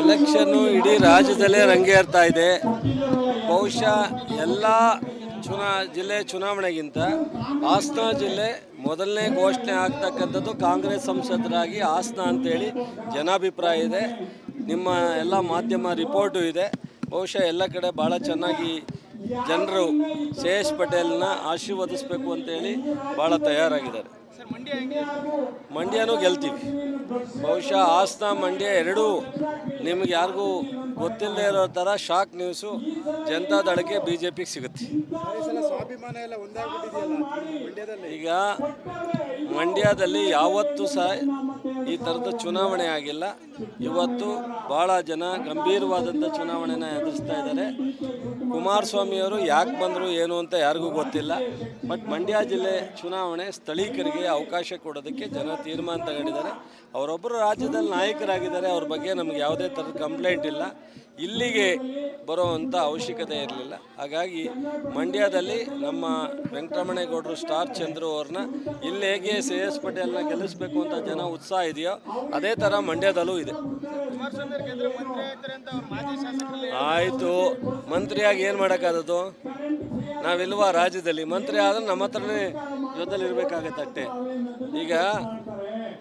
Election ಇಡೀ ರಾಜ್ಯದಲ್ಲೇ ರಂಗೇರ್ತಾ ಇದೆ. ಬಹುಶಃ ಎಲ್ಲ ಚುನಾ, ಜಿಲ್ಲೆ ಚುನಾವಣೆಗಿಂತ ಹಾಸನ ಜಿಲ್ಲೆ ಮೊದಲನೇ ಘೋಷಣೆ ಆಗ್ತಕ್ಕಂಥದ್ದು ಕಾಂಗ್ರೆಸ್ ಸಂಸದರಾಗಿ ಹಾಸನ ಅಂತೇಳಿ ಜನಾಭಿಪ್ರಾಯ ಇದೆ. ನಿಮ್ಮ ಎಲ್ಲ ಮಾಧ್ಯಮ ರಿಪೋರ್ಟು ಇದೆ. ಬಹುಶಃ ಎಲ್ಲ ಕಡೆ ಭಾಳ ಚೆನ್ನಾಗಿ ಜನರು ಶ್ರೇಯಸ್ ಪಟೇಲ್ನ ಆಶೀರ್ವದಿಸಬೇಕು ಅಂತೇಳಿ ಭಾಳ ತಯಾರಾಗಿದ್ದಾರೆ. ಮಂಡ್ಯನೂ ಗೆಲ್ತೀವಿ. ಬಹುಶಃ ಹಾಸನ ಮಂಡ್ಯ ಎರಡೂ ನಿಮ್ಗೆ ಯಾರಿಗೂ ಗೊತ್ತಿಲ್ಲದೆ ಇರೋ ಥರ ಶಾಕ್ ನ್ಯೂಸು ಜನತಾದಳಕ್ಕೆ ಬಿ ಜೆ ಪಿಗೆ ಸಿಗುತ್ತೆ. ಈ ಸ್ವಾಭಿಮಾನ ಎಲ್ಲ ಒಂದಾಗ್ಬಿಟ್ಟಿದೆಯಲ್ಲ ಈಗ ಮಂಡ್ಯದಲ್ಲಿ ಯಾವತ್ತೂ ಸಹ ಈ ಥರದ ಚುನಾವಣೆ ಆಗಿಲ್ಲ. ಇವತ್ತು ಭಾಳ ಜನ ಗಂಭೀರವಾದಂಥ ಚುನಾವಣೆನ ಎದುರಿಸ್ತಾ ಇದ್ದಾರೆ. ಕುಮಾರಸ್ವಾಮಿಯವರು ಯಾಕೆ ಬಂದರು ಏನು ಅಂತ ಯಾರಿಗೂ ಗೊತ್ತಿಲ್ಲ. ಬಟ್ ಮಂಡ್ಯ ಜಿಲ್ಲೆ ಚುನಾವಣೆ ಸ್ಥಳೀಕರಿಗೆ ಅವಕಾಶ ಕೊಡೋದಕ್ಕೆ ಜನ ತೀರ್ಮಾನ ತಗೊಂಡಿದ್ದಾರೆ. ಅವರೊಬ್ಬರು ರಾಜ್ಯದಲ್ಲಿ ನಾಯಕರಾಗಿದ್ದಾರೆ ಅವ್ರ ಬಗ್ಗೆ ನಮಗೆ ಯಾವುದೇ ಥರದ ಕಂಪ್ಲೇಂಟ್ ಇಲ್ಲ. ಇಲ್ಲಿಗೆ ಬರೋವಂಥ ಅವಶ್ಯಕತೆ ಇರಲಿಲ್ಲ. ಹಾಗಾಗಿ ಮಂಡ್ಯದಲ್ಲಿ ನಮ್ಮ ವೆಂಕಟರಮಣೇಗೌಡರು ಸ್ಟಾರ್ ಚಂದ್ರು ಅವ್ರನ್ನ ಇಲ್ಲಿ ಹೇಗೆ ಸಿ ಎಸ್ ಪಟೇಲ್ನ ಗೆಲ್ಲಿಸ್ಬೇಕು ಅಂತ ಜನ ಉತ್ಸಾಹ ಇದೆಯೋ ಅದೇ ಥರ ಮಂಡ್ಯದಲ್ಲೂ ಇದೆ. ಆಯಿತು ಮಂತ್ರಿಯಾಗಿ ಏನು ಮಾಡೋಕ್ಕಾದದು ನಾವಿಲ್ವಾ ರಾಜ್ಯದಲ್ಲಿ? ಮಂತ್ರಿ ಆದ್ರೆ ನಮ್ಮ ಹತ್ರನೇ ಜೊತೆಲಿ ಇರಬೇಕಾಗತ್ತೆ ಅಷ್ಟೇ. ಈಗ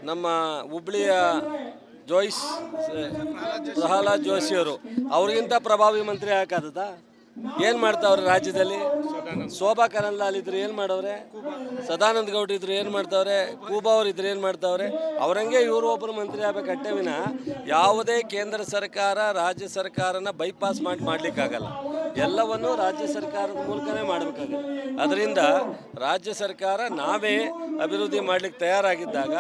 ನಮ್ಮ ಹುಬ್ಳಿಯ ಜೋಯ್ಸ್, ಪ್ರಹ್ಲಾದ್ ಜೋಶಿಯವರು ಅವ್ರಿಗಿಂತ ಪ್ರಭಾವಿ ಮಂತ್ರಿ ಹಾಕಾದದ ಏನು ಮಾಡ್ತಾವ್ರೆ ರಾಜ್ಯದಲ್ಲಿ? ಶೋಭಾ ಕರಂದ್ಲಾಲ್ ಇದ್ರು ಏನು ಮಾಡವ್ರೆ? ಸದಾನಂದ ಗೌಡ ಇದ್ರು ಏನು ಮಾಡ್ತಾವ್ರೆ? ಕೂಬಾ ಅವ್ರು ಇದ್ರು ಏನು ಮಾಡ್ತಾವ್ರೆ? ಅವರಂಗೆ ಇವರು ಒಬ್ಬರು ಮಂತ್ರಿ ಆಗ್ಬೇಕು ಕಟ್ಟೆ ವಿನ ಯಾವುದೇ ಕೇಂದ್ರ ಸರ್ಕಾರ, ರಾಜ್ಯ ಸರ್ಕಾರನ ಬೈಪಾಸ್ ಮಾಡಿ ಮಾಡ್ಲಿಕ್ಕಾಗಲ್ಲ. ಎಲ್ಲವನ್ನು ರಾಜ್ಯ ಸರ್ಕಾರದ ಮೂಲಕನೇ ಮಾಡಬೇಕಾಗುತ್ತೆ. ಅದರಿಂದ ರಾಜ್ಯ ಸರ್ಕಾರ ನಾವೇ ಅಭಿವೃದ್ಧಿ ಮಾಡ್ಲಿಕ್ಕೆ ತಯಾರಾಗಿದ್ದಾಗ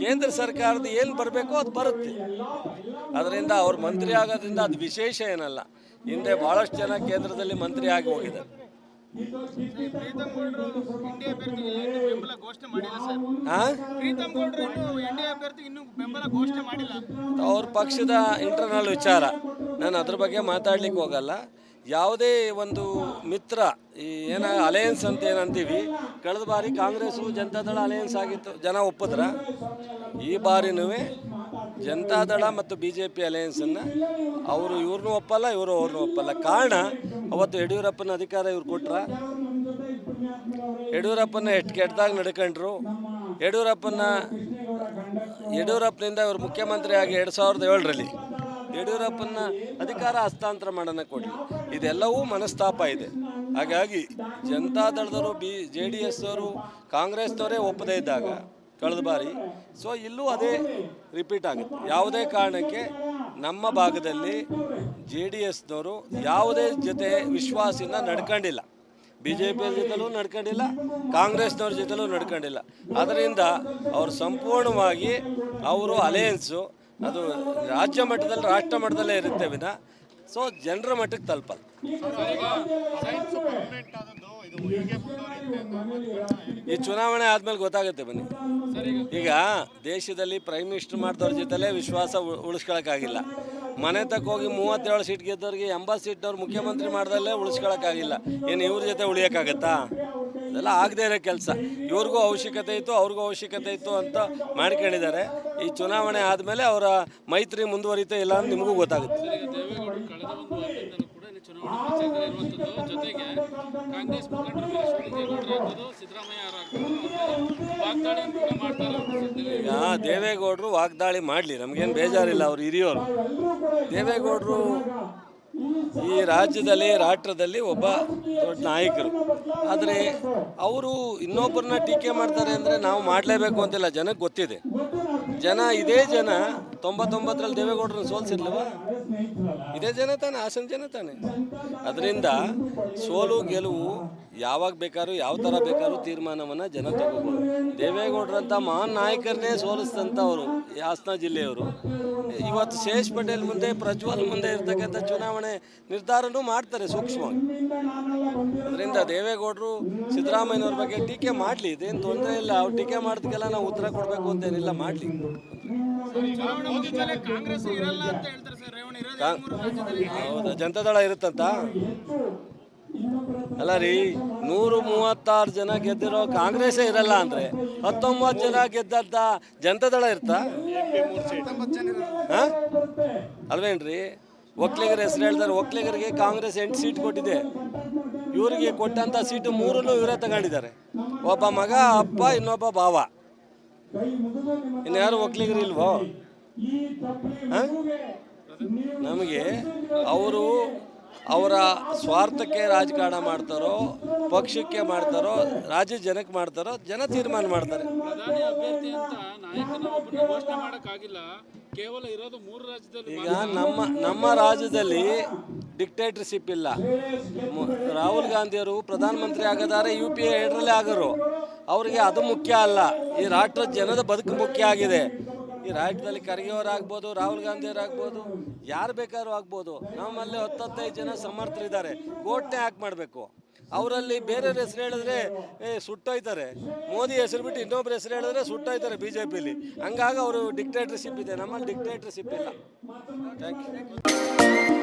ಕೇಂದ್ರ ಸರ್ಕಾರದ ಏನು ಬರಬೇಕೋ ಅದು ಬರುತ್ತೆ. ಅದರಿಂದ ಅವ್ರ ಮಂತ್ರಿ ಆಗೋದ್ರಿಂದ ಅದು ವಿಶೇಷ ಏನಲ್ಲ. ಹಿಂದೆ ಬಹಳಷ್ಟು ಜನ ಕೇಂದ್ರದಲ್ಲಿ ಮಂತ್ರಿ ಆಗಿ ಹೋಗಿದ್ದಾರೆ. ಅವ್ರ ಪಕ್ಷದ ಇಂಟರ್ನಲ್ ವಿಚಾರ. ನಾನು ಅದ್ರ ಬಗ್ಗೆ ಮಾತಾಡ್ಲಿಕ್ಕೆ ಹೋಗಲ್ಲ. ಯಾವುದೇ ಒಂದು ಮಿತ್ರ ಈ ಏನ ಅಲಯನ್ಸ್ ಅಂತ ಏನಂತೀವಿ ಕಳೆದ ಬಾರಿ ಕಾಂಗ್ರೆಸ್ಸು ಜನತಾದಳ ಅಲಯನ್ಸ್ ಆಗಿತ್ತು ಜನ ಒಪ್ಪಿದ್ರ. ಈ ಬಾರಿನೂ ಜನತಾದಳ ಮತ್ತು ಬಿ ಜೆ ಪಿ ಅಲಯನ್ಸನ್ನು ಅವರು ಇವ್ರನ್ನೂ ಒಪ್ಪಲ್ಲ, ಇವರು ಅವ್ರನ್ನೂ ಒಪ್ಪಲ್ಲ. ಕಾರಣ, ಅವತ್ತು ಯಡಿಯೂರಪ್ಪನ ಅಧಿಕಾರ ಇವ್ರು ಕೊಟ್ರ. ಯಡಿಯೂರಪ್ಪನ ಎಟ್ ಕೆಟ್ಟದಾಗಿ ನಡ್ಕೊಂಡ್ರು. ಯಡಿಯೂರಪ್ಪನ, ಯಡಿಯೂರಪ್ಪನಿಂದ ಇವರು ಮುಖ್ಯಮಂತ್ರಿ ಆಗಿ ಎರಡು ಸಾವಿರದ ಏಳರಲ್ಲಿ ಯಡಿಯೂರಪ್ಪನ ಅಧಿಕಾರ ಹಸ್ತಾಂತರ ಮಾಡೋಣ ಕೊಡಿ ಇದೆಲ್ಲವೂ ಮನಸ್ತಾಪ ಇದೆ. ಹಾಗಾಗಿ, ಜನತಾದಳದವರು, ಬಿ, ಜೆ ಡಿ ಎಸ್ ಅವರು, ಕಾಂಗ್ರೆಸ್ನವರೇ ಒಪ್ಪದೇ ಇದ್ದಾಗ ಕಳೆದ ಬಾರಿ. ಸೊ ಇಲ್ಲೂ ಅದೇ ರಿಪೀಟ್ ಆಗುತ್ತೆ. ಯಾವುದೇ ಕಾರಣಕ್ಕೆ ನಮ್ಮ ಭಾಗದಲ್ಲಿ ಜೆ ಡಿ ಎಸ್ನವರು ಯಾವುದೇ ಜೊತೆ ವಿಶ್ವಾಸದಿಂದ ನಡ್ಕೊಂಡಿಲ್ಲ. ಬಿ ಜೆ ಪಿ ಜೊತೆಲೂ ನಡ್ಕೊಂಡಿಲ್ಲ, ಕಾಂಗ್ರೆಸ್ನವ್ರ ಜೊತೆಲೂ ನಡ್ಕೊಂಡಿಲ್ಲ. ಅದರಿಂದ ಅವರು ಸಂಪೂರ್ಣವಾಗಿ ಅವರು ಅಲಯನ್ಸು ಅದು ರಾಜ್ಯ ಮಟ್ಟದಲ್ಲಿ, ರಾಷ್ಟ್ರ ಮಟ್ಟದಲ್ಲೇ ಇರುತ್ತೆ ವಿನ. ಸೊ ಜನರ ಮಟ್ಟಕ್ಕೆ ತಲುಪಲ್ಲ. ಈ ಚುನಾವಣೆ ಆದ್ಮೇಲೆ ಗೊತ್ತಾಗುತ್ತೆ ಬನ್ನಿ. ಈಗ ದೇಶದಲ್ಲಿ ಪ್ರೈಮ್ ಮಿನಿಸ್ಟರ್ ಮಾಡಿದವ್ರ ಜೊತೆಲೇ ವಿಶ್ವಾಸ ಉಳಿಸ್ಕೊಳಕ್ಕಾಗಿಲ್ಲ. ಮನೆ ತಕ್ಕ ಹೋಗಿ ಮೂವತ್ತೇಳು ಸೀಟ್ ಗೆದ್ದವ್ರಿಗೆ ಎಂಬತ್ತು ಸೀಟ್ನವ್ರು ಮುಖ್ಯಮಂತ್ರಿ ಮಾಡ್ದಲ್ಲೇ ಉಳಿಸ್ಕೊಳಕ್ಕಾಗಿಲ್ಲ. ಏನು ಇವ್ರ ಜೊತೆ ಉಳಿಯೋಕ್ಕಾಗತ್ತಾ? ಅದೆಲ್ಲ ಆಗದೇ ಇರೋ ಕೆಲಸ. ಇವ್ರಿಗೂ ಅವಶ್ಯಕತೆ ಇತ್ತು ಅವ್ರಿಗೂ ಅವಶ್ಯಕತೆ ಇತ್ತು ಅಂತ ಮಾಡ್ಕೊಂಡಿದ್ದಾರೆ. ಈ ಚುನಾವಣೆ ಆದಮೇಲೆ ಅವರ ಮೈತ್ರಿ ಮುಂದುವರಿತಾ ಇಲ್ಲ ಅಂತ ನಿಮಗೂ ಗೊತ್ತಾಗುತ್ತೆ. ಇರುವಂಥದ್ದು ಜೊತೆಗೆ ಕಾಂಗ್ರೆಸ್ ಮುಖಂಡರು ಸಿದ್ದರಾಮಯ್ಯ ಕೂಡ ಈಗ ದೇವೇಗೌಡರು ವಾಗ್ದಾಳಿ ಮಾಡಲಿ ನಮಗೇನು ಬೇಜಾರಿಲ್ಲ ಅವ್ರು ಹಿರಿಯೋರು ದೇವೇಗೌಡರು ಈ ರಾಜ್ಯದಲ್ಲಿ ರಾಷ್ಟ್ರದಲ್ಲಿ ಒಬ್ಬ ದೊಡ್ಡ ನಾಯಕರು. ಆದರೆ ಅವರು ಇನ್ನೊಬ್ಬರನ್ನ ಟೀಕೆ ಮಾಡ್ತಾರೆ ಅಂದರೆ ನಾವು ಮಾಡಲೇಬೇಕು ಅಂತಿಲ್ಲ ಜನಕ್ಕೆ ಗೊತ್ತಿದೆ. ಜನ ಇದೇ ಜನ ತೊಂಬತ್ತೊಂಬತ್ತರಲ್ಲಿ ದೇವೇಗೌಡರನ್ನ ಸೋಲ್ಸಿರ್ಲವ ಇದೇ ಜನ ತಾನೆ ಹಾಸನ ಜನ ತಾನೆ ಅದರಿಂದ ಸೋಲು, ಗೆಲುವು ಯಾವಾಗ ಬೇಕಾದ್ರೂ, ಯಾವ ಥರ ಬೇಕಾದ್ರೂ ತೀರ್ಮಾನವನ್ನು ಜನ ತಗೋಬೋದು. ದೇವೇಗೌಡರಂಥ ಮಹಾನ್ ನಾಯಕರನ್ನೇ ಸೋಲಿಸಿದಂಥವರು ಹಾಸನ ಜಿಲ್ಲೆಯವರು. ಇವತ್ತು ಶೇಷ್ ಪಟೇಲ್ ಮುಂದೆ, ಪ್ರಜ್ವಲ್ ಮುಂದೆ ಇರ್ತಕ್ಕಂಥ ಚುನಾವಣೆ ನಿರ್ಧಾರನೂ ಮಾಡ್ತಾರೆ ಸೂಕ್ಷ್ಮವಾಗಿ. ಅದರಿಂದ ದೇವೇಗೌಡರು, ಸಿದ್ದರಾಮಯ್ಯನವ್ರ ಬಗ್ಗೆ ಟೀಕೆ ಮಾಡಲಿ. ಇದೇನು ತೊಂದರೆ ಇಲ್ಲ. ಅವ್ರು ಟೀಕೆ ಮಾಡೋದಕ್ಕೆಲ್ಲ ನಾವು ಉತ್ತರ ಕೊಡಬೇಕು ಅಂತೇನಿಲ್ಲ ಮಾಡಲಿ. ಹೌದಾ ಜನತಾದಳ ಇರುತ್ತಂತ. ಅಲ್ಲ ರೀ ನೂರು ಮೂವತ್ತಾರು ಜನ ಗೆದ್ದಿರೋ ಕಾಂಗ್ರೆಸ್ ಇರಲ್ಲ ಅಂದರೆ ಹತ್ತೊಂಬತ್ತು ಜನ ಗೆದ್ದದ್ದ ಜನತಾದಳ ಇರ್ತಾ ಹಾಂ? ಅಲ್ವೇನ್ರಿ? ಒಕ್ಲಿಗರ ಹೆಸರು ಹೇಳ್ತಾರೆ ಒಕ್ಲಿಗರಿಗೆ ಕಾಂಗ್ರೆಸ್ ಎಂಟು ಸೀಟ್ ಕೊಟ್ಟಿದೆ. ಇವರಿಗೆ ಕೊಟ್ಟಂಥ ಸೀಟು ಮೂರಲ್ಲೂ ಇವರೇ ತಗೊಂಡಿದ್ದಾರೆ. ಒಬ್ಬ ಮಗ ಅಪ್ಪ ಇನ್ನೊಬ್ಬ ಭಾವ. ಇನ್ಯಾರು ಒಕ್ಲಿಗರು ಇಲ್ವೋ? ಹಾಂ? ನಮಗೆ ಅವರು ಅವರ ಸ್ವಾರ್ಥಕ್ಕೆ ರಾಜಕಾರಣ ಮಾಡ್ತಾರೋ ಪಕ್ಷಕ್ಕೆ ಮಾಡ್ತಾರೋ ರಾಜ್ಯ ಜನಕ್ಕೆ ಮಾಡ್ತಾರೋ ಜನ ತೀರ್ಮಾನ ಮಾಡ್ತಾರೆ. ಪ್ರಧಾನಿ ಅಭ್ಯರ್ಥಿ ಅಂತ ನಾಯಕನ ಒಬ್ಬನ ಘೋಷಣೆ ಮಾಡೋಕ್ಕಾಗಿಲ್ಲ. ಕೇವಲ ಇರೋದು ಮೂರು ರಾಜ್ಯದಲ್ಲಿ ಈಗ ನಮ್ಮ ನಮ್ಮ ರಾಜ್ಯದಲ್ಲಿ ಡಿಕ್ಟೇಟರ್ಶಿಪ್ ಇಲ್ಲ. ರಾಹುಲ್ ಗಾಂಧಿಯವರು ಪ್ರಧಾನಮಂತ್ರಿ ಆಗದಾರೆ ಯು ಪಿ ಎ ಎರಡರಲ್ಲೇ ಆಗರು. ಅವರಿಗೆ ಅದು ಮುಖ್ಯ ಅಲ್ಲ. ಈ ರಾಷ್ಟ್ರದ ಜನದ ಬದುಕು ಮುಖ್ಯ ಆಗಿದೆ. ಈ ರಾಜ್ಯದಲ್ಲಿ ಖರ್ಗೆಯವರಾಗ್ಬೋದು ರಾಹುಲ್ ಗಾಂಧಿಯವರಾಗ್ಬೋದು ಯಾರು ಬೇಕಾದ್ರೂ ಆಗ್ಬೋದು. ನಮ್ಮಲ್ಲಿ ಹತ್ತತ್ತೈದು ಜನ ಸಮರ್ಥರಿದ್ದಾರೆ. ಕೋರ್ಟ್ನೇ ಯಾಕೆ ಮಾಡಬೇಕು. ಅವರಲ್ಲಿ ಬೇರೆಯವ್ರ ಹೆಸರು ಹೇಳಿದ್ರೆ, ಏ, ಸುಟ್ಟೋಯ್ತಾರೆ. ಮೋದಿ ಹೆಸರು ಬಿಟ್ಟು ಇನ್ನೊಬ್ರ ಹೆಸರು ಹೇಳಿದ್ರೆ ಸುಟ್ಟೋಯ್ತಾರೆ ಬಿ ಜೆ ಪಿಲಿ ಹಂಗಾಗಿ ಅವರು ಡಿಕ್ಟೇಟರ್ಶಿಪ್ ಇದೆ. ನಮ್ಮಲ್ಲಿ ಡಿಕ್ಟೇಟರ್ಶಿಪ್ ಇಲ್ಲ. Thank you